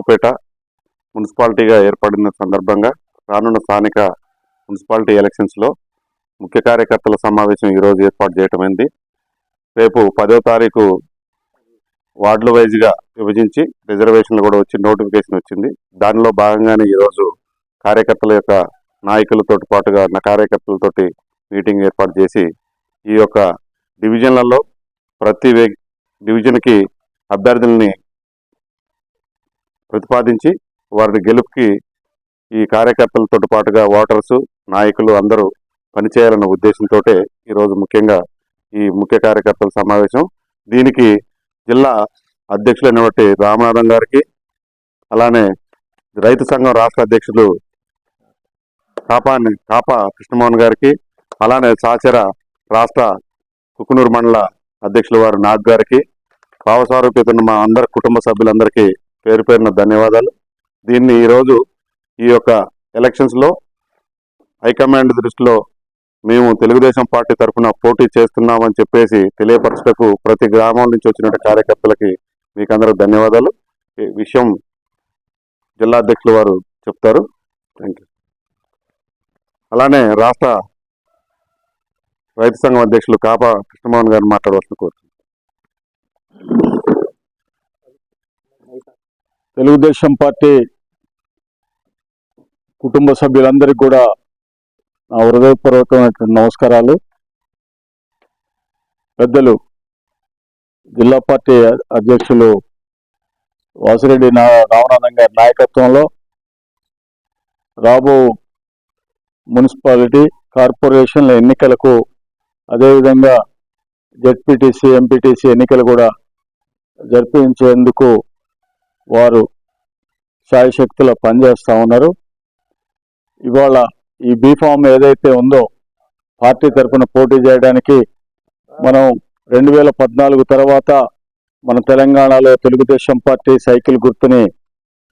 నరసరావుపేట మున్సిపాలిటీగా ఏర్పడిన సందర్భంగా రానున్న స్థానిక మున్సిపాలిటీ ఎలక్షన్స్లో ముఖ్య కార్యకర్తల సమావేశం ఈరోజు ఏర్పాటు చేయటమైంది. రేపు పదో తారీఖు వార్డుల వైజ్గా విభజించి రిజర్వేషన్లు కూడా వచ్చి నోటిఫికేషన్ వచ్చింది. దానిలో భాగంగానే ఈరోజు కార్యకర్తల యొక్క నాయకులతో పాటుగా నా కార్యకర్తలతోటి మీటింగ్ ఏర్పాటు చేసి ఈ యొక్క డివిజన్లలో ప్రతి వే డివిజన్కి అభ్యర్థుల్ని ప్రతిపాదించి వారి గెలుపుకి ఈ కార్యకర్తలతో పాటుగా ఓటర్స్ నాయకులు అందరూ పనిచేయాలన్న ఉద్దేశంతో ఈరోజు ముఖ్యంగా ఈ ముఖ్య కార్యకర్తల సమావేశం. దీనికి జిల్లా అధ్యక్షులైనటువంటి రామనాథం గారికి అలానే రైతు సంఘం రాష్ట్ర అధ్యక్షులు కాపాని కాపా కృష్ణమోహన్ గారికి అలానే సాచర రాష్ట్ర కుకునూరు మండల అధ్యక్షుల వారు నాగ్ గారికి భావసారూప్యతను మా అందరి కుటుంబ సభ్యులందరికీ పేరు పేరున ధన్యవాదాలు. దీన్ని ఈరోజు ఈ యొక్క ఎలక్షన్స్లో హైకమాండ్ దృష్టిలో మేము తెలుగుదేశం పార్టీ తరఫున పోటీ చేస్తున్నామని చెప్పేసి తెలియపరచటకు ప్రతి గ్రామం నుంచి వచ్చిన కార్యకర్తలకి మీకు అందరూ ధన్యవాదాలు. ఈ విషయం జిల్లా అధ్యక్షులు వారు చెప్తారు. థ్యాంక్ యూ అలానే రాష్ట్ర రైతు సంఘం అధ్యక్షులు కాపా కృష్ణమోహన్ గారిని మాట్లాడవలసిన కోరు తెలుగుదేశం పార్టీ కుటుంబ సభ్యులందరికీ కూడా నా హృదయపూర్వకమైనటువంటి నమస్కారాలు. పెద్దలు జిల్లా పార్టీ అధ్యక్షులు వాసిరెడ్డి నా రామనాథం గారి నాయకత్వంలో రాబో మున్సిపాలిటీ కార్పొరేషన్ల ఎన్నికలకు అదేవిధంగా జెడ్పీటీసీ ఎంపీటీసీ ఎన్నికలు కూడా జరిపించేందుకు వారు శాయశక్తుల పనిచేస్తూ ఉన్నారు. ఇవాళ ఈ బీఫామ్ ఏదైతే ఉందో పార్టీ తరఫున పోటీ చేయడానికి మనం రెండు వేల పద్నాలుగు తర్వాత మన తెలంగాణలో తెలుగుదేశం పార్టీ సైకిల్ గుర్తుని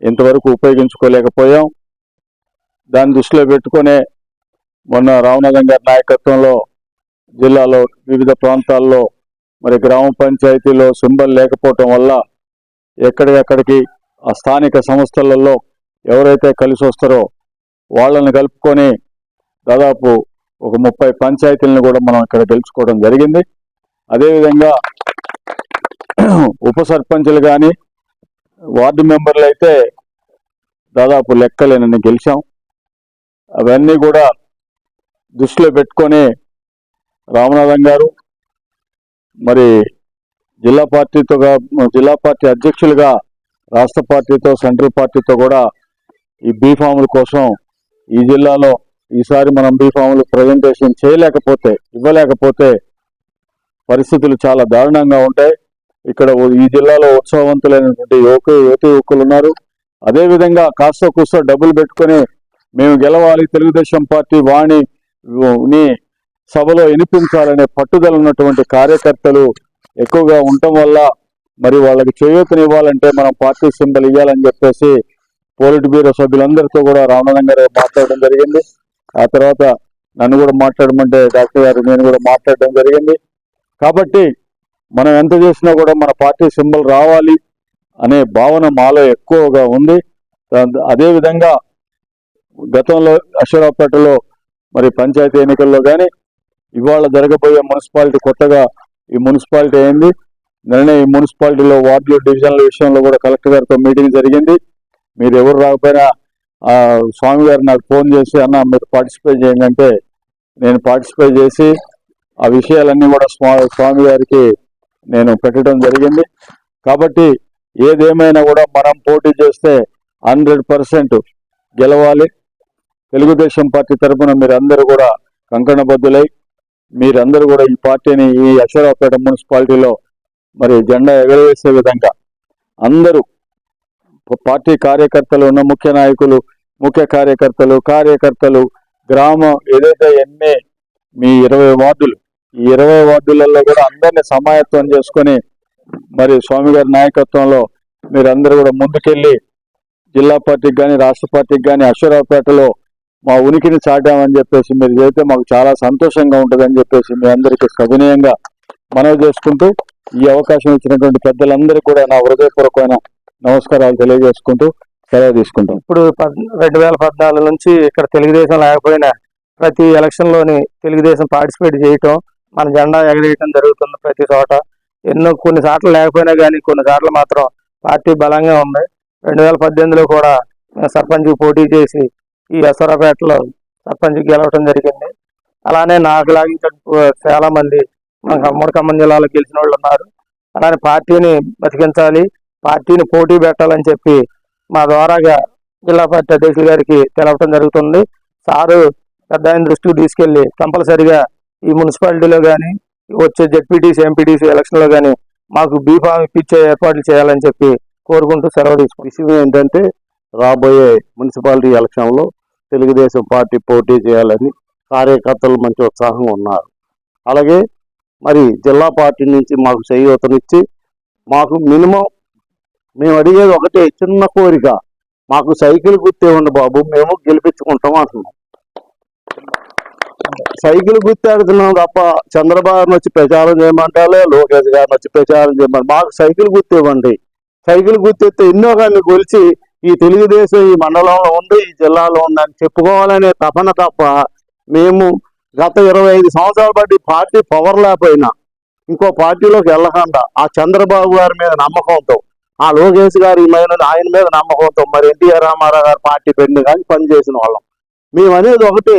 ఇంతవరకు ఉపయోగించుకోలేకపోయాం. దాన్ని దృష్టిలో పెట్టుకునే మొన్న రామనాథం గారి నాయకత్వంలో జిల్లాలో వివిధ ప్రాంతాల్లో మరి గ్రామ పంచాయతీలో సింబల్ లేకపోవటం వల్ల ఎక్కడికక్కడికి ఆ స్థానిక సంస్థలలో ఎవరైతే కలిసి వస్తారో వాళ్ళని కలుపుకొని దాదాపు ఒక ముప్పై పంచాయతీలను కూడా మనం ఇక్కడ గెలుచుకోవడం జరిగింది. అదేవిధంగా ఉప సర్పంచులు కానీ వార్డు మెంబర్లు అయితే దాదాపు లెక్కలేనని గెలిచాం. అవన్నీ కూడా దృష్టిలో పెట్టుకొని రామనాథం గారు మరి జిల్లా పార్టీతో జిల్లా పార్టీ అధ్యక్షులుగా రాష్ట్ర పార్టీతో సెంట్రల్ పార్టీతో కూడా ఈ బీఫాముల కోసం ఈ జిల్లాలో ఈసారి మనం బీఫాములు ప్రజెంటేషన్ చేయలేకపోతే ఇవ్వలేకపోతే పరిస్థితులు చాలా దారుణంగా ఉంటాయి. ఇక్కడ ఈ జిల్లాలో ఉత్సవవంతులైనటువంటి యువకు యువతి యువకులు ఉన్నారు. అదేవిధంగా కాస్త కూస్తో డబ్బులు పెట్టుకొని మేము గెలవాలి. తెలుగుదేశం పార్టీ వాణిని సభలో వినిపించాలనే పట్టుదల ఉన్నటువంటి కార్యకర్తలు ఎక్కువగా ఉండటం వల్ల మరి వాళ్ళకి చేయూతనివ్వాలంటే మనం పార్టీ సింబల్ ఇవ్వాలని చెప్పేసి పోలిట్ బ్యూరో సభ్యులందరితో కూడా రామనాథం గారు మాట్లాడడం జరిగింది. ఆ తర్వాత నన్ను కూడా మాట్లాడమంటే డాక్టర్ గారు నేను కూడా మాట్లాడడం జరిగింది. కాబట్టి మనం ఎంత చేసినా కూడా మన పార్టీ సింబల్ రావాలి అనే భావన మాలో ఎక్కువగా ఉంది. అదేవిధంగా గతంలో అశ్వరావుపేటలో మరి పంచాయతీ ఎన్నికల్లో కానీ ఇవాళ జరగబోయే మున్సిపాలిటీ కొత్తగా ఈ మున్సిపాలిటీ అయింది. నిన్న ఈ మున్సిపాలిటీలో వార్డులు డివిజన్ల విషయంలో కూడా కలెక్టర్ గారితో మీటింగ్ జరిగింది. మీరు ఎవరు రాకపోయినా ఆ స్వామి గారు నాకు ఫోన్ చేసి అన్న మీరు పార్టిసిపేట్ చేయండి అంటే నేను పార్టిసిపేట్ చేసి ఆ విషయాలన్నీ కూడా స్వా స్వామి గారికి నేను పెట్టడం జరిగింది. కాబట్టి ఏదేమైనా కూడా మనం పోటీ చేస్తే హండ్రెడ్ పర్సెంట్ గెలవాలి. తెలుగుదేశం పార్టీ తరఫున అందరూ కూడా కంకణబద్దులై మీరందరూ కూడా ఈ పార్టీని ఈ అశ్వరావుపేట మున్సిపాలిటీలో మరి జెండా ఎగరవేసే విధంగా అందరూ పార్టీ కార్యకర్తలు ఉన్న ముఖ్య నాయకులు ముఖ్య కార్యకర్తలు కార్యకర్తలు గ్రామం ఏదైతే ఎన్ని మీ ఇరవై వార్డులు ఈ ఇరవై వార్డులలో కూడా అందరినీ సమాయత్వం చేసుకొని మరి స్వామి గారి నాయకత్వంలో మీరందరూ కూడా ముందుకెళ్ళి జిల్లా పార్టీకి కానీ రాష్ట్ర పార్టీకి కానీ అశ్వరావుపేటలో మా ఉనికిని చాటామని చెప్పేసి మీరు చేస్తే మాకు చాలా సంతోషంగా ఉంటుందని చెప్పేసి మీ అందరికీ సవినయంగా మనవి చేసుకుంటూ ఈ అవకాశం ఇచ్చినటువంటి పెద్దలందరికీ కూడా నా హృదయపూర్వకమైన నమస్కారాలు తెలియజేసుకుంటూ సెలవు తీసుకుంటాం. ఇప్పుడు పద్- రెండు వేల పద్నాలుగు నుంచి ఇక్కడ తెలుగుదేశం లేకపోయినా ప్రతి ఎలక్షన్లోని తెలుగుదేశం పార్టిసిపేట్ చేయటం మన జెండా ఎగరేయటం జరుగుతుంది ప్రతి చోట. ఎన్నో కొన్ని సార్లు లేకపోయినా కానీ కొన్ని సార్లు మాత్రం పార్టీ బలంగా ఉంది. రెండు వేల పద్దెనిమిదిలో కూడా సర్పంచ్ పోటీ చేసి ఈ ఎసరాపేటలో సర్పంచ్ గెలవటం జరిగింది. అలానే నాకు లాగించిన చాలా మంది మన ఖమ్మం ఖమ్మం జిల్లాలో గెలిచిన వాళ్ళు ఉన్నారు. అలానే పార్టీని బతికించాలి పార్టీని పోటీ పెట్టాలని చెప్పి మా ద్వారాగా జిల్లా పార్టీ అధ్యక్షులు గారికి తెలపడం జరుగుతుంది. సారు పెద్ద ఆయన దృష్టికి తీసుకెళ్ళి కంపల్సరిగా ఈ మున్సిపాలిటీలో కానీ వచ్చే జెడ్పీటీసీ ఎంపీటీసీ ఎలక్షన్లో కానీ మాకు బీఫామ్ ఇప్పించే ఏర్పాట్లు చేయాలని చెప్పి కోరుకుంటూ సెలవు తీసుకుంటాం విషయం ఏంటంటే రాబోయే మున్సిపాలిటీ ఎలక్షన్లో తెలుగుదేశం పార్టీ పోటీ చేయాలని కార్యకర్తలు మంచి ఉత్సాహంగా ఉన్నారు. అలాగే మరి జిల్లా పార్టీ నుంచి మాకు చేయూతనిచ్చి మాకు మినిమం మేము అడిగేది ఒకటే చిన్న కోరిక మాకు సైకిల్ గుర్తే ఉండి బాబు మేము గెలిపించుకుంటాం అంటున్నాం. సైకిల్ గుర్తాడుతున్నాం తప్ప చంద్రబాబు వచ్చి ప్రచారం చేయమంటాలే లోకేష్ గారిని వచ్చి ప్రచారం చేయమంటారు? మాకు సైకిల్ గుర్తివ్వండి సైకిల్ గుర్తెత్తే ఎన్నో కానీ కొలిచి ఈ తెలుగుదేశం ఈ మండలంలో ఉంది ఈ జిల్లాలో ఉందని చెప్పుకోవాలనే తపన తప్ప మేము గత ఇరవై ఐదు సంవత్సరాలు బట్టి పార్టీ పవర్ లేకపోయినా ఇంకో పార్టీలోకి వెళ్ళకుండా ఆ చంద్రబాబు గారి మీద నమ్మకంతో ఆ లోకేష్ గారి మీద ఆయన మీద నమ్మకంతో మరి ఎన్టీఆర్ రామారావు గారు పార్టీ పెట్టిన కానీ పనిచేసిన వాళ్ళం. మేము అనేది ఒకటి.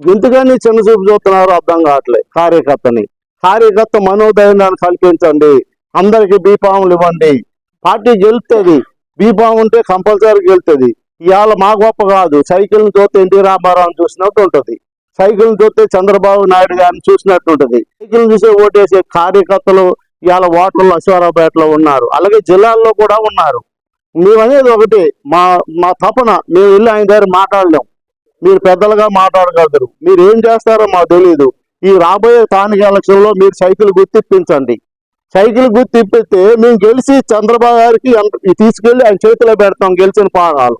ఎందుకని చిన్న చూపు చూస్తున్నారు అర్థం కావట్లేదు కార్యకర్తని. కార్యకర్త మనోధైర్యాన్ని కల్పించండి అందరికి బీపాములు ఇవ్వండి. పార్టీ గెలుపుతుంది బీఫామ్ ఉంటే కంపల్సరీ గెలుతుంది ఇవాళ మా గొప్ప కాదు. సైకిల్ చూస్తే ఎన్టీ రామారావు చూసినట్టు ఉంటుంది. సైకిల్ చూస్తే చంద్రబాబు నాయుడు గారిని చూసినట్టు ఉంటుంది. సైకిల్ చూసే ఓటేసే కార్యకర్తలు ఇవాళ ఓటర్లు అశ్వారావుపేటలో ఉన్నారు. అలాగే జిల్లాల్లో కూడా ఉన్నారు. మేమనేది ఒకటి. మా మా తపన మేము వెళ్ళి ఆయన దగ్గర మాట్లాడలేం. మీరు పెద్దలుగా మాట్లాడగలరు. మీరు ఏం చేస్తారో మాకు తెలియదు ఈ రాబోయే స్థానిక ఎలక్షన్లో మీరు సైకిల్ గుర్తిప్పించండి సైకిల్ గుర్తు తిప్పితే మేము గెలిచి చంద్రబాబు గారికి తీసుకెళ్ళి ఆయన చేతిలో పెడతాం గెలిచిన పాగాలు.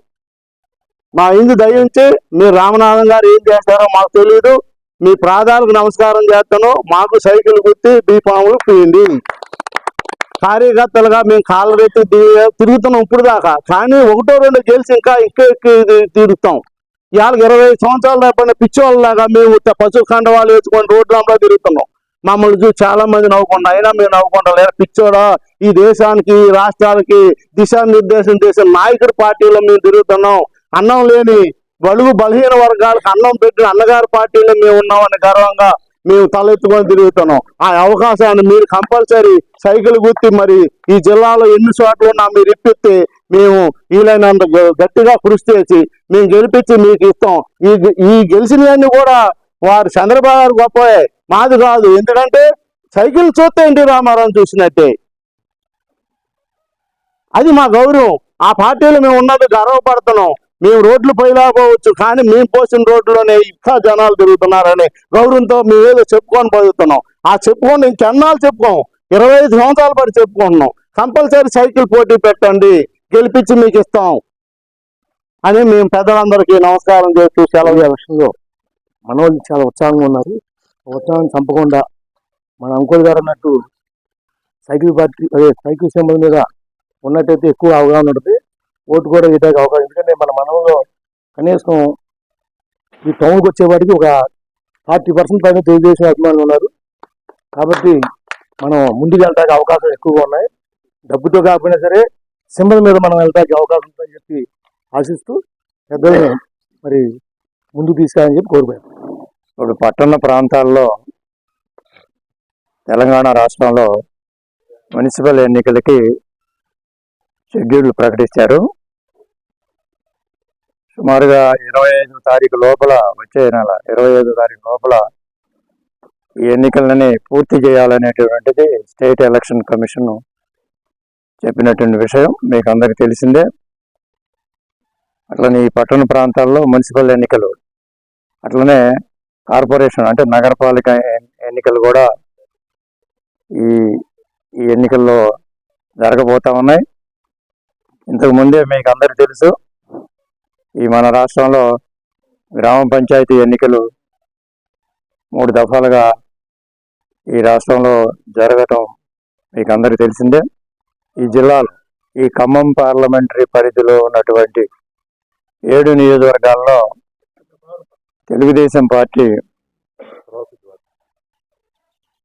మా ఇందు దయించి మీరు రామనాథం గారు ఏం చేస్తారో మాకు తెలియదు మీ ప్రాధాలకు నమస్కారం చేస్తాను. మాకు సైకిల్ గుర్తి బీపాములు పీయండి. కార్యకర్తలుగా మేము కాళ్ళ రెత్తి తిరుగుతున్నాం ఇప్పుడు దాకా కానీ ఒకటో రెండు గెలిచి ఇంకా ఇంకా ఎక్కువ తిరుగుతాం. ఇవాళ ఇరవై ఐదు సంవత్సరాలు రేపడిన పిచ్చోళ్ళలాగా మేము త- పశు కండవాళ్ళు వేసుకొని రోడ్లంలో తిరుగుతున్నాం. మమ్మల్ని చూసి చాలా మంది నవ్వుకుండా అయినా మేము నవ్వుకుండా లేదా పిచ్చోడా ఈ దేశానికి రాష్ట్రాలకి దిశానిర్దేశం చేసిన నాయకుడి పార్టీలో మేము తిరుగుతున్నాం. అన్నం లేని బలుగు బలహీన వర్గాలకు అన్నం పెట్టిన అన్నగారి పార్టీలో మేము ఉన్నామని గర్వంగా మేము తలెత్తుకొని తిరుగుతున్నాం. ఆ అవకాశాన్ని మీరు కంపల్సరీ సైకిల్ గుర్తి మరి ఈ జిల్లాలో ఎన్ని చోట్ల ఉన్నా మీరు ఇప్పిస్తే మేము వీలైనంత గట్టిగా కృషి చేసి మేము గెలిపించి మీకు ఇస్తాం. ఈ ఈ గెలిచినవన్నీ కూడా వారు చంద్రబాబు గారు గొప్పవే. మాది కాదు. ఎందుకంటే సైకిల్ చూస్తే ఎన్టీ రామారావు చూసినట్టే. అది మా గౌరవం. ఆ పార్టీలో మేము ఉన్నది గర్వపడుతున్నాం. మేము రోడ్లు పోయిలాపోవచ్చు కానీ మేము పోసిన రోడ్లోనే ఇంకా జనాలు తిరుగుతున్నారని గౌరవంతో మేము ఏదో చెప్పుకొని పోతున్నాం. ఆ చెప్పుకొని ఇంకెన్నాళ్ళు చెప్పుకోం ఇరవై ఐదు సంవత్సరాల పాటు చెప్పుకుంటున్నాం. కంపల్సరీ సైకిల్ పోటీ పెట్టండి. గెలిపించి మీకు ఇస్తాం. అని మేము పెద్దలందరికీ నమస్కారం చేస్తూ సెలవు ఎలక్షన్లో మన చాలా ఉత్సాహంగా ఉన్నారు. ఉత్సవాన్ని చంపకుండా మన అంకుల్ గారు అన్నట్టు సైకిల్ పార్టీ అదే సైకిల్ సింబల్ మీద ఉన్నట్టయితే ఎక్కువ అవగాహన ఉంటుంది. ఓటు కూడా వేయడానికి అవకాశం ఎందుకంటే మన మనంలో కనీసం ఈ టౌన్కి వచ్చేవాటికి ఒక ఫార్టీ పర్సెంట్ పైన తెలుగుదేశం అభిమానులు ఉన్నారు. కాబట్టి మనం ముందుకు వెళ్ళడానికి అవకాశం ఎక్కువగా ఉన్నాయి. డబ్బుతో కాకపోయినా సరే సింబల్ మీద మనం వెళ్ళడానికి అవకాశం ఉందని చెప్పి ఆశిస్తూ పెద్దలను మరి ముందుకు తీసుకురాని చెప్పి కోరుకోరు ఇప్పుడు పట్టణ ప్రాంతాల్లో తెలంగాణ రాష్ట్రంలో మున్సిపల్ ఎన్నికలకి షెడ్యూల్ ప్రకటించారు. సుమారుగా ఇరవై ఐదు తారీఖు లోపల వచ్చే నెల ఇరవై ఐదు తారీఖు లోపల ఈ ఎన్నికలని పూర్తి చేయాలనేటువంటిది స్టేట్ ఎలక్షన్ కమిషన్ చెప్పినటువంటి విషయం. మీకు అందరికీ తెలిసిందే. అట్లనే ఈ పట్టణ ప్రాంతాల్లో మున్సిపల్ ఎన్నికలు అట్లనే కార్పొరేషన్ అంటే నగరపాలిక ఎన్నికలు కూడా ఈ ఈ ఎన్నికల్లో జరగబోతా ఉన్నాయి. ఇంతకు ముందే మీకు అందరికీ తెలుసు ఈ మన రాష్ట్రంలో గ్రామ పంచాయతీ ఎన్నికలు మూడు దఫాలుగా ఈ రాష్ట్రంలో జరగటం మీకు అందరికీ తెలిసిందే. ఈ జిల్లాలో ఈ ఖమ్మం పార్లమెంటరీ పరిధిలో ఉన్నటువంటి ఏడు నియోజకవర్గాల్లో తెలుగుదేశం పార్టీ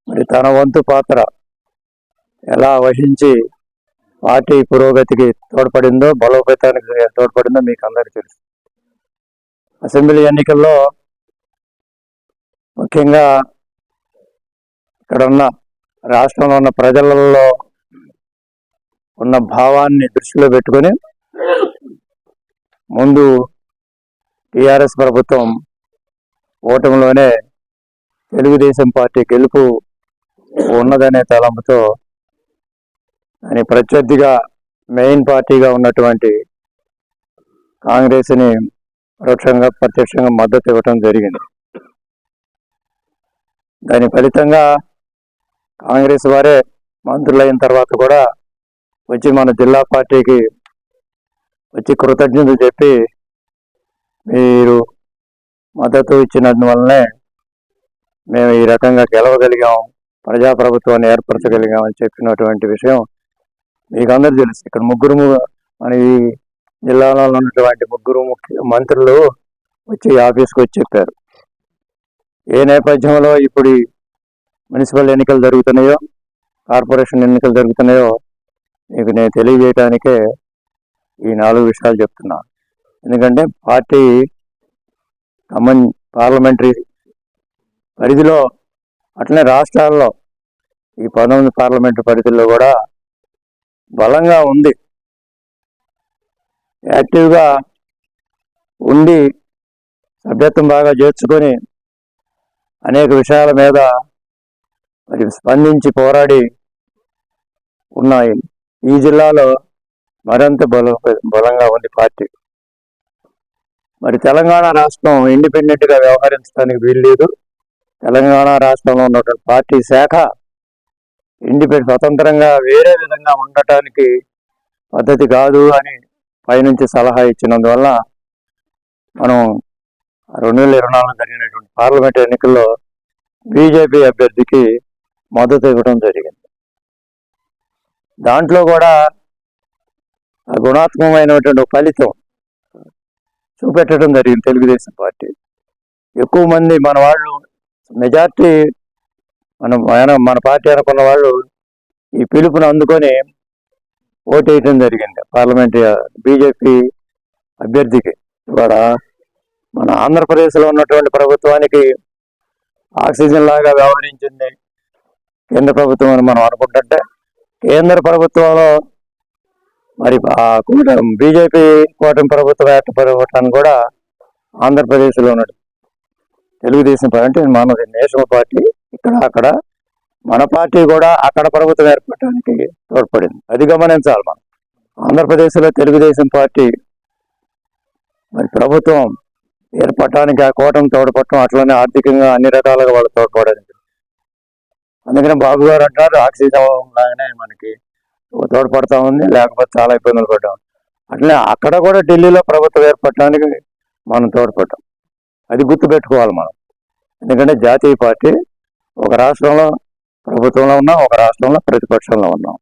మరి తన వంతు పాత్ర ఎలా వహించి పార్టీ పురోగతికి తోడ్పడిందో బలోపేతానికి తోడ్పడిందో మీకు అందరికీ తెలుసు. అసెంబ్లీ ఎన్నికల్లో ముఖ్యంగా ఇక్కడ ఉన్న రాష్ట్రంలో ఉన్న ప్రజలలో ఉన్న భావాన్ని దృష్టిలో పెట్టుకొని ముందు టిఆర్ఎస్ ప్రభుత్వం ఓటమిలోనే తెలుగుదేశం పార్టీ గెలుపు ఉన్నదనే తలంపుతో అని ప్రత్యర్థిగా మెయిన్ పార్టీగా ఉన్నటువంటి కాంగ్రెస్ని పరోక్షంగా ప్రత్యక్షంగా మద్దతు ఇవ్వటం జరిగింది. దాని ఫలితంగా కాంగ్రెస్ వారే మంత్రులైన తర్వాత కూడా వచ్చి మన జిల్లా పార్టీకి వచ్చి కృతజ్ఞతలు చెప్పి మీరు మద్దతు ఇచ్చినందువల్లనే మేము ఈ రకంగా గెలవగలిగాం ప్రజాప్రభుత్వాన్ని ఏర్పరచగలిగామని చెప్పినటువంటి విషయం మీకు అందరూ తెలుసు. ఇక్కడ ముగ్గురు మన ఈ జిల్లాలో ఉన్నటువంటి ముగ్గురు ముఖ్య మంత్రులు వచ్చి ఆఫీస్కి వచ్చి చెప్పారు. ఏ నేపథ్యంలో ఇప్పుడు మున్సిపల్ ఎన్నికలు జరుగుతున్నాయో కార్పొరేషన్ ఎన్నికలు జరుగుతున్నాయో మీకు నేను తెలియజేయడానికే ఈ నాలుగు విషయాలు చెప్తున్నా. ఎందుకంటే పార్టీ ఖమ్మం పార్లమెంటరీ పరిధిలో అట్లనే రాష్ట్రాల్లో ఈ పంతొమ్మిది పార్లమెంటు పరిధిలో కూడా బలంగా ఉంది. యాక్టివ్గా ఉండి సభ్యత్వం బాగా చేర్చుకొని అనేక విషయాల మీద మరి స్పందించి పోరాడి ఉన్నాయి. ఈ జిల్లాలో మరింత బల బలంగా ఉంది పార్టీ. మరి తెలంగాణ రాష్ట్రం ఇండిపెండెంట్గా వ్యవహరించడానికి వీల్లేదు. తెలంగాణ రాష్ట్రంలో ఉన్నటువంటి పార్టీ శాఖ ఇండిపెండెంట్ స్వతంత్రంగా వేరే విధంగా ఉండటానికి పద్ధతి కాదు అని పైనుంచి సలహా ఇచ్చినందువల్ల మనం రెండు వేల ఇరవై నాలుగు జరిగినటువంటి పార్లమెంట్ ఎన్నికల్లో బీజేపీ అభ్యర్థికి మద్దతు ఇవ్వడం జరిగింది. దాంట్లో కూడా గుణాత్మకమైనటువంటి ఫలితం చూపెట్టడం జరిగింది తెలుగుదేశం పార్టీ. ఎక్కువ మంది మన వాళ్ళు మెజార్టీ మన మన మన పార్టీ అనుకున్న వాళ్ళు ఈ పిలుపును అందుకొని ఓటేయటం జరిగింది. పార్లమెంట్ బీజేపీ అభ్యర్థికి ఇవాళ మన ఆంధ్రప్రదేశ్లో ఉన్నటువంటి ప్రభుత్వానికి ఆక్సిజన్ లాగా వ్యవహరించింది. కేంద్ర ప్రభుత్వం అని మనం అనుకుంటుంటే కేంద్ర ప్రభుత్వంలో మరి ఆ కూటమి బీజేపీ కూటమి ప్రభుత్వం ఏర్పడటానికి కూడా ఆంధ్రప్రదేశ్లో ఉన్నది తెలుగుదేశం పార్టీ అంటే మన నేషనల్ పార్టీ ఇక్కడ అక్కడ మన పార్టీ కూడా అక్కడ ప్రభుత్వం ఏర్పడటానికి తోడ్పడింది. అది గమనించాలి మనం. ఆంధ్రప్రదేశ్లో తెలుగుదేశం పార్టీ మరి ప్రభుత్వం ఏర్పడటానికి ఆ కూటమి తోడ్పడటం అట్లనే ఆర్థికంగా అన్ని రకాలుగా వాళ్ళు తోడ్పడడానికి అందుకని బాబు గారు అంటారు ఆక్సిజన్ లాగానే మనకి తోడ్పడతా ఉంది లేకపోతే చాలా ఇబ్బందులు పడ్డాం అట్లనే అక్కడ కూడా ఢిల్లీలో ప్రభుత్వం ఏర్పడటానికి మనం తోడ్పడ్డాం. అది గుర్తుపెట్టుకోవాలి మనం. ఎందుకంటే జాతీయ పార్టీ ఒక రాష్ట్రంలో ప్రభుత్వంలో ఉన్నాం ఒక రాష్ట్రంలో ప్రతిపక్షంలో ఉన్నాం.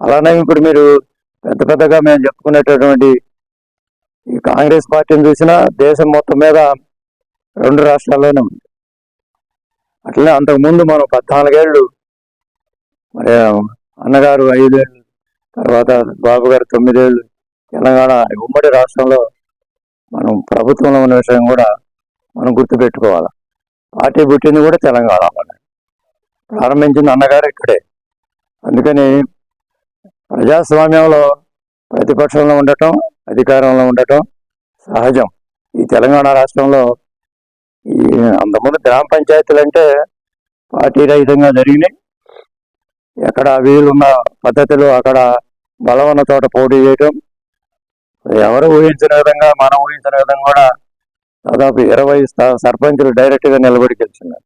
అలానే ఇప్పుడు మీరు పెద్ద పెద్దగా మేము చెప్పుకునేటటువంటి ఈ కాంగ్రెస్ పార్టీని చూసినా దేశం మొత్తం మీద రెండు రాష్ట్రాల్లోనే ఉంది. అట్లనే అంతకుముందు మనం పద్నాలుగేళ్ళు మరి అన్నగారు ఐదేళ్ళు తర్వాత బాబు గారు తొమ్మిదేళ్ళు. తెలంగాణ ఉమ్మడి రాష్ట్రంలో మనం ప్రభుత్వంలో ఉన్న విషయం కూడా మనం గుర్తుపెట్టుకోవాలి. పార్టీ పుట్టింది కూడా తెలంగాణలోనే ప్రారంభించింది అన్నగారు ఇక్కడే. అందుకని ప్రజాస్వామ్యంలో ప్రతిపక్షంలో ఉండటం అధికారంలో ఉండటం సహజం. ఈ తెలంగాణ రాష్ట్రంలో ఈ అంతకుముందు గ్రామ పంచాయతీలు అంటే పార్టీ రహితంగా జరిగినాయి. ఎక్కడ వీలున్న పద్ధతిలో అక్కడ బలం చోట పోటీ చేయటం. ఎవరు ఊహించిన విధంగా మనం ఊహించిన విధంగా కూడా దాదాపు ఇరవై స్థా- సర్పంచులు డైరెక్ట్గా నిలబడి గెలిచినారు.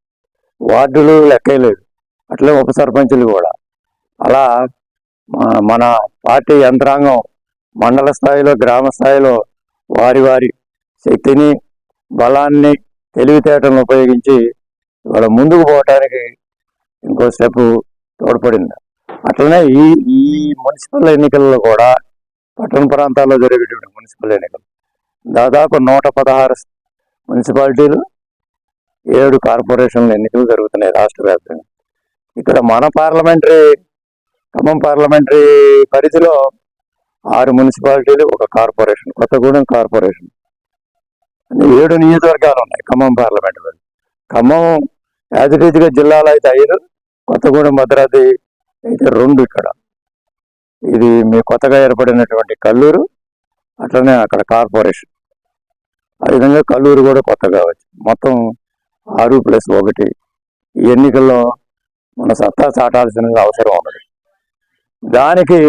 వార్డులు లెక్కలేదు అట్లే ఉప సర్పంచులు కూడా. అలా మన పార్టీ యంత్రాంగం మండల స్థాయిలో గ్రామ స్థాయిలో వారి వారి శక్తిని బలాన్ని తెలివితేటలను ఉపయోగించి ఇవాళ ముందుకు పోవటానికి ఇంకో స్టెప్ తోడ్పడింది. అట్లనే ఈ ఈ మున్సిపల్ ఎన్నికల్లో కూడా పట్టణ ప్రాంతాల్లో జరిగేటువంటి మున్సిపల్ ఎన్నికలు దాదాపు నూట పదహారు మున్సిపాలిటీలు ఏడు కార్పొరేషన్ల ఎన్నికలు జరుగుతున్నాయి రాష్ట్ర వ్యాప్తంగా. ఇక్కడ మన పార్లమెంటరీ ఖమ్మం పార్లమెంటరీ పరిధిలో ఆరు మున్సిపాలిటీలు ఒక కార్పొరేషన్ కొత్తగూడెం కార్పొరేషన్ ఏడు నియోజకవర్గాలు ఉన్నాయి Khammam parliament Khammam as it ఈజ్గా జిల్లాలో అయితే ఐదు కొత్తగూడెం భద్రాద్రి అయితే రెండు ఇక్కడ. ఇది మీ కొత్తగా ఏర్పడినటువంటి కల్లూరు అట్లనే అక్కడ కార్పొరేషన్. ఆ విధంగా కల్లూరు కూడా కొత్తగా వచ్చి మొత్తం ఆరు ప్లస్ ఒకటి. ఈ ఎన్నికల్లో మన సత్తా చాటాల్సిన అవసరం ఉన్నది. దానికి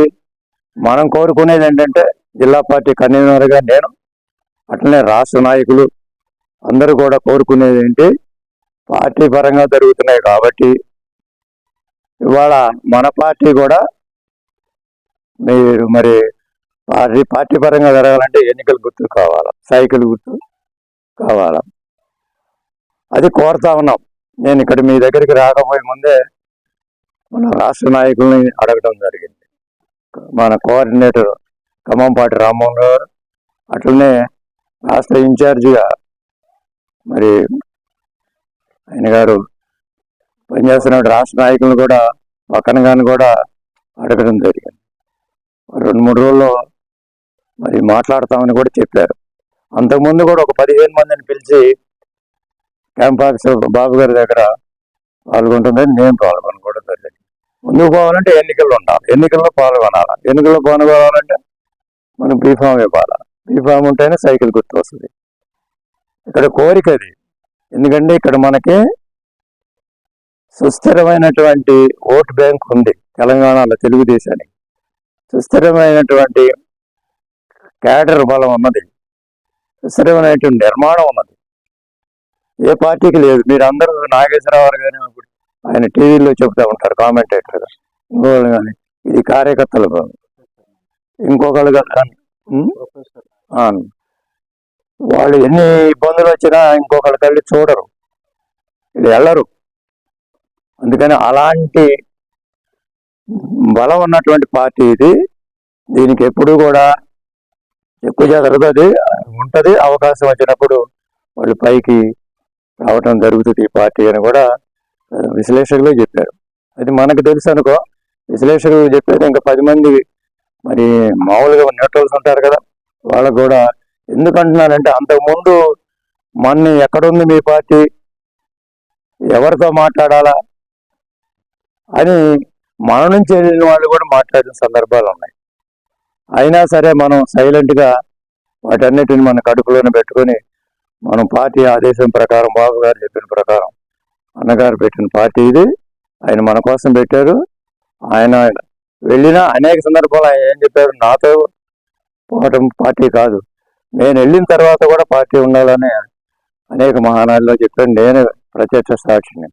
మనం కోరుకునేది ఏంటంటే జిల్లా పార్టీ కన్వీనర్గా నేను అట్లనే రాష్ట్ర నాయకులు అందరూ కూడా కోరుకునేది ఏంటి పార్టీ పరంగా జరుగుతున్నాయి కాబట్టి ఇవాళ మన పార్టీ కూడా మీరు మరి పార్టీ పార్టీ పరంగా జరగాలంటే ఎన్నికల గుర్తు కావాలా? సైకిల్ గుర్తు కావాలా? అది కోరుతా ఉన్నాం. నేను ఇక్కడ మీ దగ్గరికి రాకపోయే ముందే మన రాష్ట్ర నాయకుల్ని అడగడం జరిగింది. మన కోఆర్డినేటర్ ఖమ్మంపాటి రామ్మోహన్ గారు అట్లనే రాష్ట్ర ఇన్ఛార్జిగా మరి ఆయన గారు పనిచేస్తున్న రాష్ట్ర నాయకులను కూడా పక్కనగాని కూడా అడగడం జరిగింది. రెండు మూడు రోజుల్లో మరి మాట్లాడతామని కూడా చెప్పారు. అంతకుముందు కూడా ఒక పదిహేను మందిని పిలిచి క్యాంప్ ఆఫీసర్ బాబు గారి దగ్గర పాల్గొంటుందని నేను పాల్గొనకూడదు జరిగింది. ముందుకు పోవాలంటే ఎన్నికల్లో ఉండాలి. ఎన్నికల్లో పాల్గొనాలి? ఎన్నికల్లో పాల్గొనాలంటే మనం బీఫామ్ ఇవ్వాలి? బీఫామ్ ఉంటేనే సైకిల్ గుర్తు వస్తుంది ఇక్కడ కోరిక అది. ఎందుకంటే ఇక్కడ మనకి సుస్థిరమైనటువంటి ఓట్ బ్యాంక్ ఉంది తెలంగాణలో తెలుగుదేశానికి. సుస్థిరమైనటువంటి క్యాడర్ బలం ఉన్నది. సుస్థిరమైనటువంటి నిర్మాణం ఉన్నది. ఏ పార్టీకి లేదు. మీరు అందరూ నాగేశ్వరరావు గారు ఇప్పుడు ఆయన టీవీలో చెప్తా ఉంటారు కామెంటేటర్ ఇంకోళ్ళు కానీ ఇది కార్యకర్తల బలం. ఇంకొకళ్ళు కానీ వాళ్ళు ఎన్ని ఇబ్బందులు వచ్చినా ఇంకొకళ్ళ తల్లి చూడరు. ఇది వెళ్ళరు. అందుకని అలాంటి బలం ఉన్నటువంటి పార్టీ ఇది. దీనికి ఎప్పుడు కూడా ఎక్కువ జరుగుతుంది ఉంటుంది అవకాశం వచ్చినప్పుడు వాళ్ళు పైకి రావటం జరుగుతుంది ఈ పార్టీ అని కూడా విశ్లేషకులు చెప్పారు. అది మనకు తెలుసు అనుకో విశ్లేషకులు చెప్పేది ఇంకా పది మంది మరి మామూలుగా న్యూట్రల్స్ ఉంటారు కదా వాళ్ళకు కూడా ఎందుకంటున్నారంటే అంతకుముందు మొన్న ఎక్కడుంది మీ పార్టీ? ఎవరితో మాట్లాడాలా? అని మన నుంచి వెళ్ళిన వాళ్ళు కూడా మాట్లాడిన సందర్భాలు ఉన్నాయి. అయినా సరే మనం సైలెంట్గా వాటన్నిటిని మన కడుపులోనే పెట్టుకొని మనం పార్టీ ఆదేశం ప్రకారం బాబు గారు చెప్పిన ప్రకారం అన్నగారు పెట్టిన పార్టీ ఇది ఆయన మన కోసం పెట్టారు. ఆయన వెళ్ళిన అనేక సందర్భాలు ఆయన ఏం చెప్పారు? నాతో పోవటం పార్టీ కాదు. నేను వెళ్ళిన తర్వాత కూడా పార్టీ ఉండాలని అనేక మహానాడులో చెప్పాను నేను ప్రత్యక్ష సాక్షిని.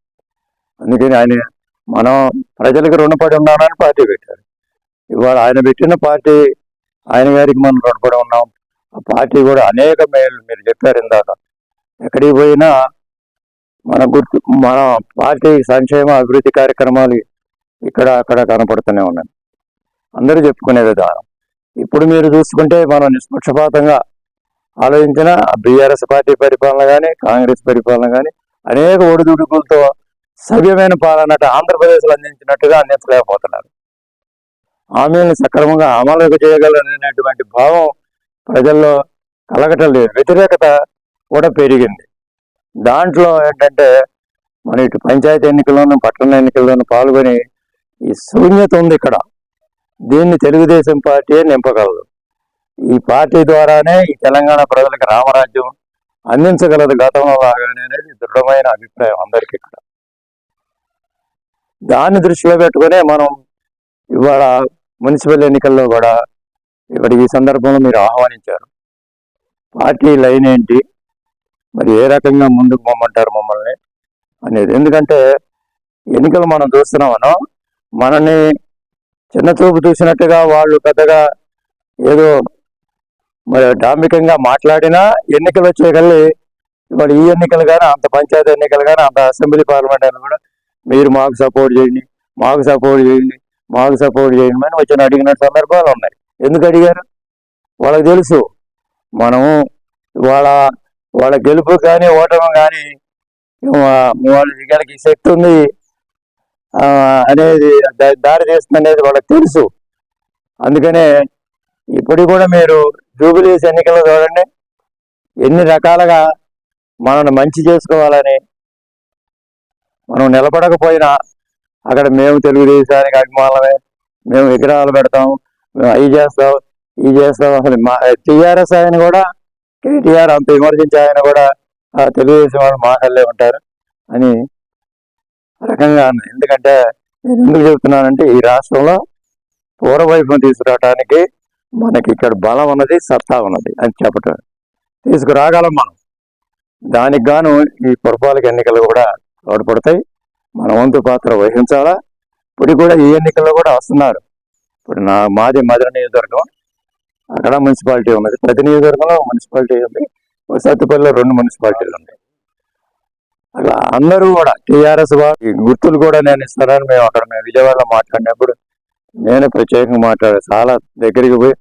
అందుకని ఆయన మనం ప్రజలకు రుణపడి ఉన్నామని పార్టీ పెట్టారు. ఇవాళ ఆయన పెట్టిన పార్టీ ఆయన గారికి మనం రుణపడి ఉన్నాం. ఆ పార్టీ కూడా అనేక మేలు మీరు చెప్పారు ఇందాక. ఎక్కడికి పోయినా మన గుర్తు మన పార్టీ సంక్షేమ అభివృద్ధి కార్యక్రమాలు ఇక్కడ అక్కడ కనపడుతూనే ఉన్నాయి. అందరూ చెప్పుకునే విధానం. ఇప్పుడు మీరు చూసుకుంటే మనం నిష్పక్షపాతంగా ఆలోచించిన బీఆర్ఎస్ పార్టీ పరిపాలన కానీ కాంగ్రెస్ పరిపాలన కానీ అనేక ఒడిదుడుకులతో సవ్యమైన పాలనట ఆంధ్రప్రదేశ్లో అందించినట్టుగా అందించలేకపోతున్నారు. హామీలను సక్రమంగా అమలు చేయగలనేటువంటి భావం ప్రజల్లో కలగటం లేదు. వ్యతిరేకత కూడా పెరిగింది. దాంట్లో ఏంటంటే మన ఇటు పంచాయతీ ఎన్నికల్లోనూ పట్టణ ఎన్నికల్లోనూ పాల్గొని ఈ శూన్యత ఉంది ఇక్కడ. దీన్ని తెలుగుదేశం పార్టీ నింపగలదు. ఈ పార్టీ ద్వారానే ఈ తెలంగాణ ప్రజలకు రామరాజ్యం అందించగలదు గతంలో లాగానే అనేది దృఢమైన అభిప్రాయం అందరికీ ఇక్కడ దాన్ని దృష్టిలో పెట్టుకునే మనం ఇవాళ మున్సిపల్ ఎన్నికల్లో కూడా ఇక్కడ ఈ సందర్భంలో మీరు ఆహ్వానించారు. పార్టీ లైన్ ఏంటి? మరి ఏ రకంగా ముందుకు పొమ్మంటారు మమ్మల్ని అనేది. ఎందుకంటే ఎన్నికలు మనం చూస్తున్నామనో మనల్ని చిన్న చూపు చూసినట్టుగా వాళ్ళు పెద్దగా ఏదో మరి డాంబికంగా మాట్లాడినా ఎన్నికలు వచ్చేకల్లి మరి ఈ ఎన్నికలు కానీ అంత పంచాయతీ ఎన్నికలు కానీ అంత అసెంబ్లీ పార్లమెంట్ అయినా కూడా మీరు మాకు సపోర్ట్ చేయండి మాకు సపోర్ట్ చేయండి మాకు సపోర్ట్ చేయండి అని వచ్చిన అడిగిన సందర్భాలు ఉన్నాయి. ఎందుకు అడిగారు? వాళ్ళకి తెలుసు. మనము వాళ్ళ వాళ్ళ గెలుపు కానీ ఓటమి కానీ వాళ్ళకి వీళ్ళకి శక్తి ఉంది అనేది దారి తీస్తుంది అనేది వాళ్ళకి తెలుసు. అందుకనే ఇప్పుడు కూడా మీరు జూబిలీస్ ఎన్నికల్లో చూడండి. ఎన్ని రకాలుగా మనల్ని మంచి చేసుకోవాలని మనం నిలబడకపోయినా అక్కడ మేము తెలుగుదేశానికి అభిమానమే మేము విగ్రహాలు పెడతాం మేము అవి చేస్తాం ఇవి చేస్తాం అసలు మా టీఆర్ఎస్ ఆయన కూడా కేటీఆర్ అంత విమర్శించే ఆయన కూడా ఆ తెలుగుదేశం వాళ్ళు మాటల్లే ఉంటారు అని రకంగా ఎందుకంటే నేను ఎందుకు చెబుతున్నానంటే ఈ రాష్ట్రంలో పూర్వవైపును తీసుకురావటానికి మనకి ఇక్కడ బలం ఉన్నది సత్తా ఉన్నది అని చెప్పటం. తీసుకురాగలం మనం. దానికి గాను ఈ పురపాలక ఎన్నికలు కూడా తోడ్పడతాయి. మన వంతు పాత్ర వహించాలా? ఇప్పుడు కూడా ఈ ఎన్నికల్లో కూడా వస్తున్నారు. ఇప్పుడు నా మాది మధుర నియోజకవర్గం. అక్కడ మున్సిపాలిటీ ఉన్నది. ప్రతి నియోజకవర్గంలో మున్సిపాలిటీ ఉంది. సత్తుపల్లిలో రెండు మున్సిపాలిటీలు ఉన్నాయి అలా అందరూ కూడా టీఆర్ఎస్ ఈ గుర్తులు కూడా నేను ఇస్తానని మేము అక్కడ మేము విజయవాడలో మాట్లాడినప్పుడు నేను ప్రత్యేకంగా మాట్లాడే చాలా దగ్గరికి పోయి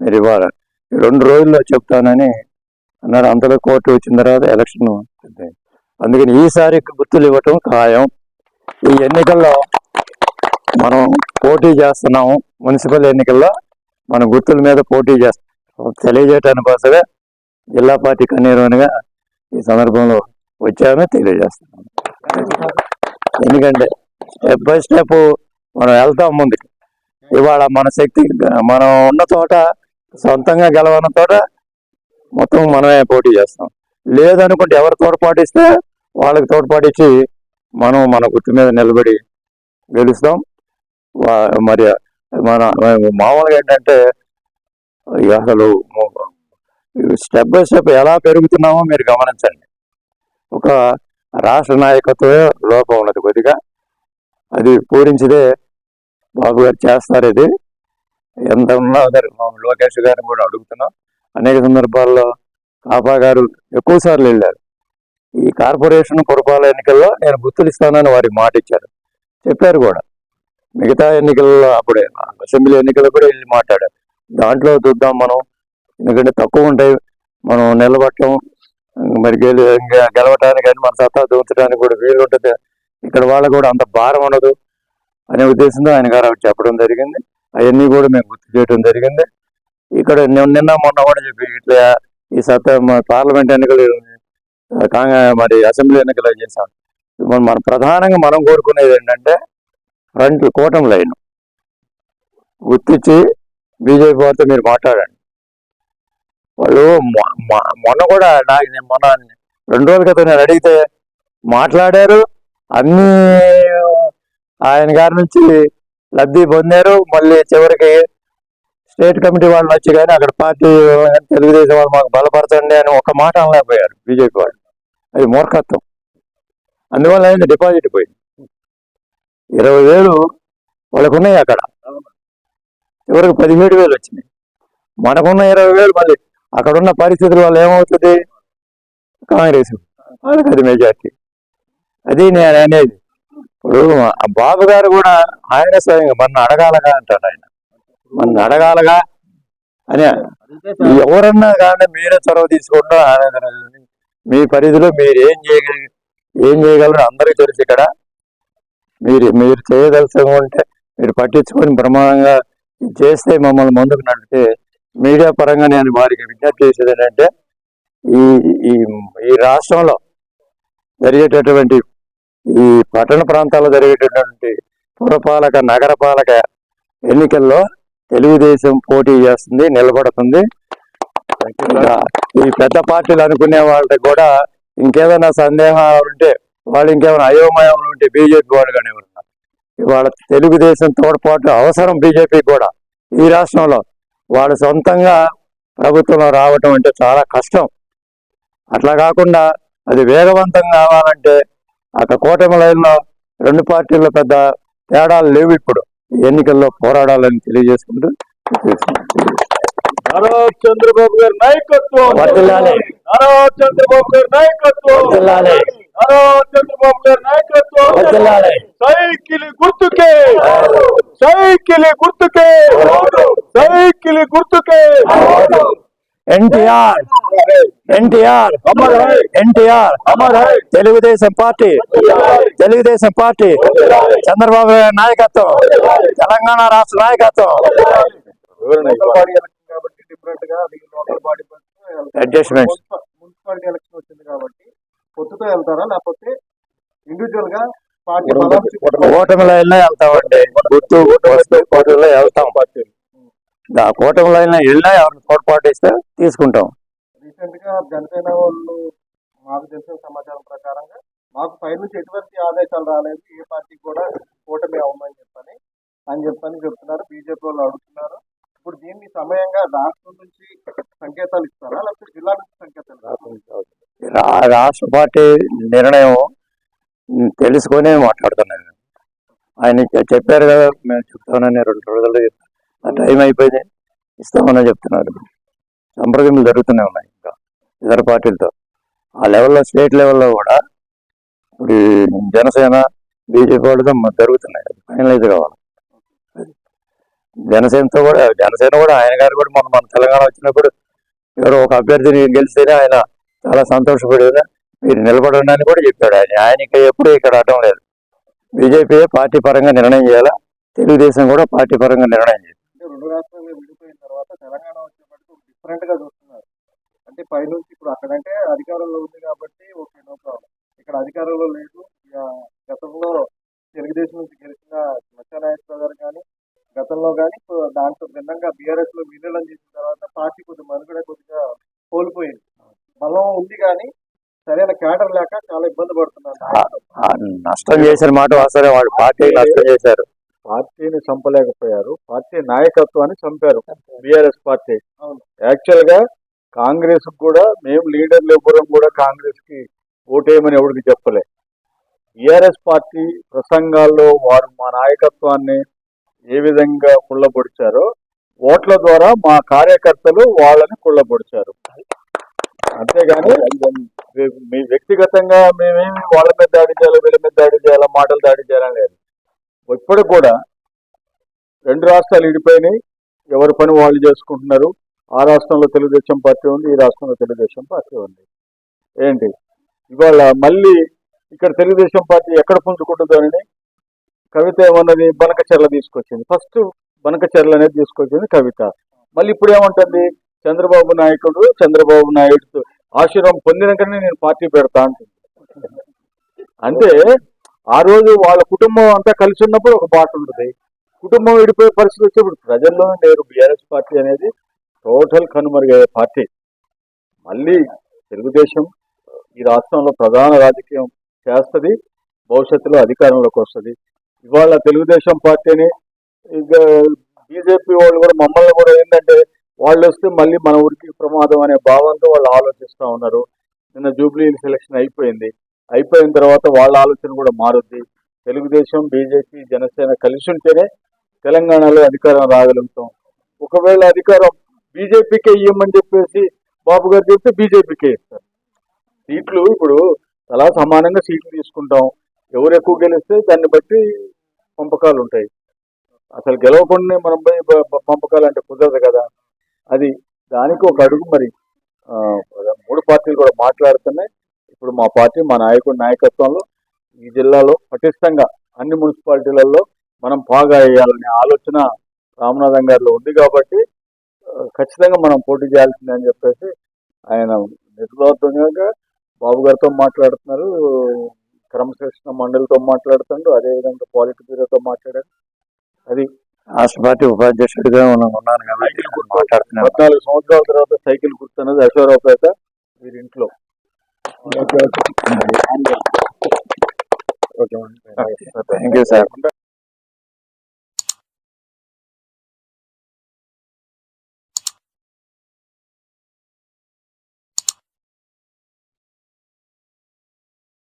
మీరు ఇవ్వాలి. రెండు రోజుల్లో చెప్తానని అన్నారు. అంతలో కోర్టు వచ్చిన తర్వాత ఎలక్షన్ అందుకని ఈసారి గుర్తులు ఇవ్వటం ఖాయం. ఈ ఎన్నికల్లో మనం పోటీ చేస్తున్నాము. మున్సిపల్ ఎన్నికల్లో మన గుర్తుల మీద పోటీ చేస్తాం తెలియజేయటానికి కోసమే జిల్లా పార్టీ కన్నీరునిగా ఈ సందర్భంలో వచ్చామని తెలియజేస్తున్నాం ఎందుకంటే స్టెప్ బై స్టెప్ మనం వెళ్తాం ముందుకు ఇవాళ మన శక్తి మనం ఉన్న చోట సొంతంగా గెలవన్న చోట మొత్తం మనమే పోటీ చేస్తాం. లేదనుకుంటే ఎవరు తోడ్పాటిస్తే వాళ్ళకి తోడ్పాటిచ్చి మనం మన గుర్తు మీద నిలబడి గెలుస్తాం. వా- మరి మన మామూలుగా ఏంటంటే అసలు స్టెప్ బై స్టెప్ ఎలా పెరుగుతున్నామో మీరు గమనించండి. ఒక రాష్ట్ర నాయకత్వమే లోపం ఉన్నది కొద్దిగా. అది పూరించిదే బాబు గారు చేస్తారు ఇది. ఎంత ఉన్నా సరే లోకేష్ గారిని కూడా అడుగుతున్నాం. అనేక సందర్భాల్లో కాపా గారు ఎక్కువ సార్లు వెళ్ళారు. ఈ కార్పొరేషన్ పురపాలక ఎన్నికల్లో నేను గుర్తులు ఇస్తానని వారికి మాట ఇచ్చారు చెప్పారు కూడా. మిగతా ఎన్నికల్లో అప్పుడే అసెంబ్లీ ఎన్నికల్లో కూడా వెళ్ళి మాట్లాడారు. దాంట్లో చూద్దాం మనం. ఎందుకంటే తక్కువ ఉంటాయి. మనం నిలబట్టం మరి గెలి ఇంకా గెలవటానికి కానీ మన సత్తా దూచడానికి కూడా వీలు ఉంటుంది. ఇక్కడ వాళ్ళకు కూడా అంత భారం ఉండదు. అనే ఉద్దేశంతో ఆయన గారు చెప్పడం జరిగింది. అవన్నీ కూడా మేము గుర్తు చేయడం జరిగింది. ఇక్కడ నిన్న మొన్న కూడా చెప్పి ఇట్లా ఈ సత్తా పార్లమెంట్ ఎన్నికలు మరి అసెంబ్లీ ఎన్నికలు చేశాం. మనం ప్రధానంగా మనం కోరుకునేది ఏంటంటే ఫ్రంట్ కూటమి లైన్. గుర్తించి బీజేపీ వారితో మీరు మాట్లాడండి. వాళ్ళు మొ- మొన్న కూడా నాకు నేను మొన్న రెండు రోజుల క్రితం నేను అడిగితే మాట్లాడారు. అన్ని ఆయన గారి నుంచి లబ్ధి పొందారు. మళ్ళీ చివరికి స్టేట్ కమిటీ వాళ్ళు వచ్చి కానీ అక్కడ పార్టీ తెలుగుదేశం వాళ్ళు మాకు బలపరచండి అని ఒక మాట అనలేకపోయారు బీజేపీ వాళ్ళు. అది మూర్ఖత్వం. అందువల్ల అయింది డిపాజిట్ పోయింది. ఇరవై వేలు వాళ్ళకు ఉన్నాయి అక్కడ. చివరికి పదిహేడు వేలు వచ్చినాయి. మనకున్న ఇరవై వేలు మళ్ళీ అక్కడ ఉన్న పరిస్థితుల వల్ల ఏమవుతుంది? కాంగ్రెస్. వాళ్ళకి అది మెజార్టీ అది నేను అనేది. ఇప్పుడు ఆ బాబు గారు కూడా ఆయన స్వయంగా మన అడగాలగా అంటాడు ఆయన. మన అడగాలగా అని ఎవరన్నా కానీ మీరే చొరవ తీసుకుంటా మీ పరిధిలో మీరు ఏం చేయగల ఏం చేయగలరు అందరికీ తెలుసు ఇక్కడ. మీరు మీరు చేయదలుచుకుంటే మీరు పట్టించుకొని ప్రమాణంగా ఇది చేస్తే మమ్మల్ని ముందుకు నడిపితే మీడియా పరంగా నేను వారికి విజ్ఞప్తి చేసేది ఏంటంటే ఈ ఈ ఈ రాష్ట్రంలో జరిగేటటువంటి ఈ పట్టణ ప్రాంతాల్లో జరిగేటటువంటి పురపాలక నగరపాలక ఎన్నికల్లో తెలుగుదేశం పోటీ చేస్తుంది నిలబడుతుంది. ఈ పెద్ద పార్టీలు అనుకునే వాళ్ళకి కూడా ఇంకేదైనా సందేహాలు ఉంటే వాళ్ళు ఇంకేమైనా అయోమయంలో ఉంటే బీజేపీ వాళ్ళు కానీ ఉన్నారు. ఇవాళ తెలుగుదేశం తోడ్పాటు అవసరం బీజేపీ కూడా. ఈ రాష్ట్రంలో వాళ్ళు సొంతంగా ప్రభుత్వంలో రావటం అంటే చాలా కష్టం. అట్లా కాకుండా అది వేగవంతం కావాలంటే అక్కడ కూటమి లైన్లో రెండు పార్టీల్లో పెద్ద తేడాలు లేవు ఇప్పుడు. ఎన్నికల్లో పోరాడాలని తెలియజేసుకుంటూ చంద్రబాబు గారి నాయకత్వం. చంద్రబాబు గారి నాయకత్వం. చంద్రబాబు గారి నాయకత్వం. వర్ధిల్లాలి. సైకిల్ గుర్తుకే. సైకిల్ గుర్తుకే. సైకిల్ గుర్తుకే. NTR. NTR NTR Telugu Desam party Telugu Desam party Chandrababu నాయకత్వం తెలంగాణ రాష్ట్ర నాయకత్వం. బాడీ ఎలక్షన్ కాబట్టి డిఫరెంట్గా అది local body adjustments municipality election వచ్చింది కాబట్టి పొత్తుతో వెళ్తారా? లేకపోతే ఇండివిజువల్గా పార్టీ వెళ్ళినా వెళ్తామండి. గుర్తు కూటమిలో వెళ్తాం. వెళ్ళినా ఎవరిని పొరపాటు ఇస్తే తీసుకుంటాం. రీసెంట్గా జనసేన వాళ్ళు మాకు తెలిసిన సమాచారం ప్రకారంగా మాకు పై నుంచి ఎటువంటి ఆదేశాలు రాలేదు. ఏ పార్టీ కూడా కూటమి అవ్వమని చెప్పని అని చెప్పని చెప్తున్నారు. బీజేపీ వాళ్ళు అడుగుతున్నారు. ఇప్పుడు దీన్ని సమయంగా రాష్ట్రం నుంచి సంకేతాలు ఇస్తారా? లేకపోతే జిల్లా నుంచి సంకేతాలు రాష్ట్ర పార్టీ నిర్ణయం తెలుసుకొని మాట్లాడుతున్నాను ఆయన చెప్పారు కదా మేము చెప్తామని రెండు రోజులు టైం అయిపోయింది. ఇస్తామని చెప్తున్నారు. సంప్రదింపులు జరుగుతూనే ఉన్నాయి ఇంకా ఇతర పార్టీలతో. ఆ లెవెల్లో స్టేట్ లెవెల్లో కూడా ఇప్పుడు జనసేన బీజేపీ వాళ్ళతో జరుగుతున్నాయి. ఫైనలైజ్ కావాలి. జనసేనతో కూడా జనసేన కూడా ఆయన గారు కూడా మనం మన తెలంగాణ వచ్చినప్పుడు ఎవరో ఒక అభ్యర్థిని గెలిస్తేనే ఆయన చాలా సంతోషపడేదా మీరు నిలబడండి అని కూడా చెప్పాడు. ఆయన ఆయన ఇంకా ఎప్పుడు ఇక్కడ అడ్డం లేదు. బీజేపీ పార్టీ పరంగా నిర్ణయం చేయాలా? తెలుగుదేశం కూడా పార్టీ పరంగా నిర్ణయం చేయాలి. డిఫరెంట్గా చూస్తున్నారు. అంటే పైనుంచి ఇప్పుడు అక్కడంటే అధికారంలో ఉంది కాబట్టి ఓకే నో ప్రాబ్లం. ఇక్కడ అధికారంలో లేదు. ఇక గతంలో తెలుగుదేశం నుంచి గెలిచిన లక్షనాయకరావు గారు కానీ గతంలో కానీ దాంట్లో భిన్నంగా బీఆర్ఎస్లో విలీనం చేసిన తర్వాత పార్టీ కొద్దిగా మనుగడ కొద్దిగా కోల్పోయింది. బలం ఉంది కానీ సరైన క్యాడర్ లేక చాలా ఇబ్బంది పడుతున్నారు. నష్టం చేసిన మాట వాస్తవే వాళ్ళు పార్టీ నష్టం చేశారు. పార్టీని చంపలేకపోయారు. పార్టీ నాయకత్వాన్ని చంపారు బిఆర్ఎస్ పార్టీ. యాక్చువల్గా కాంగ్రెస్ కూడా మేము లీడర్లు ఎవ్వరం కూడా కాంగ్రెస్కి ఓటేయమని ఎవరికి చెప్పలే. బిఆర్ఎస్ పార్టీ ప్రసంగాల్లో వారు మా నాయకత్వాన్ని ఏ విధంగా కుళ్ళబొడిచారో ఓట్ల ద్వారా మా కార్యకర్తలు వాళ్ళని కుళ్ళబొడిచారు. అంతేగాని మీ వ్యక్తిగతంగా మేమేమి వాళ్ళ మీద దాడి చేయాలి వీళ్ళ మీద దాడి చేయాలా మాటలు దాడి చేయాలని లేదు. ఇప్పటికి కూడా రెండు రాష్ట్రాలు ఇడిపోయినాయి. ఎవరి పని వాళ్ళు చేసుకుంటున్నారు? ఆ రాష్ట్రంలో తెలుగుదేశం పార్టీ ఉంది ఈ రాష్ట్రంలో తెలుగుదేశం పార్టీ ఉంది. ఏంటి? ఇవాళ మళ్ళీ ఇక్కడ తెలుగుదేశం పార్టీ ఎక్కడ పుంజుకుంటుందోనని కవిత ఏమన్నది బనకచెర్ల తీసుకొచ్చింది. ఫస్ట్ బనకచెర్ల అనేది తీసుకొచ్చింది కవిత. మళ్ళీ ఇప్పుడు ఏమంటుంది? చంద్రబాబు నాయకుడు చంద్రబాబు నాయుడు ఆశీర్వాదం పొందినాకనే నేను పార్టీ పెడతా అంటుంది. అంటే ఆ రోజు వాళ్ళ కుటుంబం అంతా కలిసి ఉన్నప్పుడు ఒక పాట ఉంటుంది. కుటుంబం విడిపోయే పరిస్థితి వచ్చేప్పుడు ప్రజల్లో లేరు. బీఆర్ఎస్ పార్టీ అనేది టోటల్ కనుమరుగయ్యే పార్టీ. మళ్ళీ తెలుగుదేశం ఈ రాష్ట్రంలో ప్రధాన రాజకీయం చేస్తుంది. భవిష్యత్తులో అధికారంలోకి వస్తుంది. ఇవాళ తెలుగుదేశం పార్టీని ఇక బీజేపీ వాళ్ళు కూడా మమ్మల్ని కూడా ఏంటంటే వాళ్ళు వస్తే మళ్ళీ మన ఊరికి ప్రమాదం అనే భావంతో వాళ్ళు ఆలోచిస్తూ ఉన్నారు. నిన్న జూబ్లీ సెలక్షన్ అయిపోయింది. అయిపోయిన తర్వాత వాళ్ళ ఆలోచన కూడా మారుద్ది. తెలుగుదేశం బీజేపీ జనసేన కలిసి ఉంటేనే తెలంగాణలో అధికారం రాగలుగుతాం. ఒకవేళ అధికారం బీజేపీకే ఇవ్వమని చెప్పేసి బాబు గారు చెప్తే బీజేపీకే ఇస్తారు. సీట్లు ఇప్పుడు అలా సమానంగా సీట్లు తీసుకుంటాం. ఎవరు ఎక్కువ గెలిస్తే దాన్ని బట్టి పంపకాలు ఉంటాయి. అసలు గెలవకుండా మనం పోయి పంపకాలు అంటే కుదరదు కదా. అది దానికి ఒక అడుగు మరి మూడు పార్టీలు కూడా మాట్లాడుతున్నాయి. ఇప్పుడు మా పార్టీ మా నాయకుడి నాయకత్వంలో ఈ జిల్లాలో పటిష్టంగా అన్ని మున్సిపాలిటీలలో మనం బాగా వేయాలనే ఆలోచన రామనాథం గారిలో ఉంది కాబట్టి ఖచ్చితంగా మనం పోటీ చేయాల్సిందే అని చెప్పేసి ఆయన నిర్లోతంగా బాబు గారితో మాట్లాడుతున్నారు. క్రమశిక్షణ మండలితో మాట్లాడుతుండ్రు అదేవిధంగా పాలిట్ బ్యూరోతో మాట్లాడారు. అది రాష్ట్ర పార్టీ ఉపాధ్యక్షుడిగా ఉన్నాను కాబట్టి మాట్లాడుతున్నాను. పద్నాలుగు సంవత్సరాల తర్వాత సైకిల్ గుర్తున్నది అశోరావుపేట వీరి ఇంట్లో థ్యాంక్ యూ సార్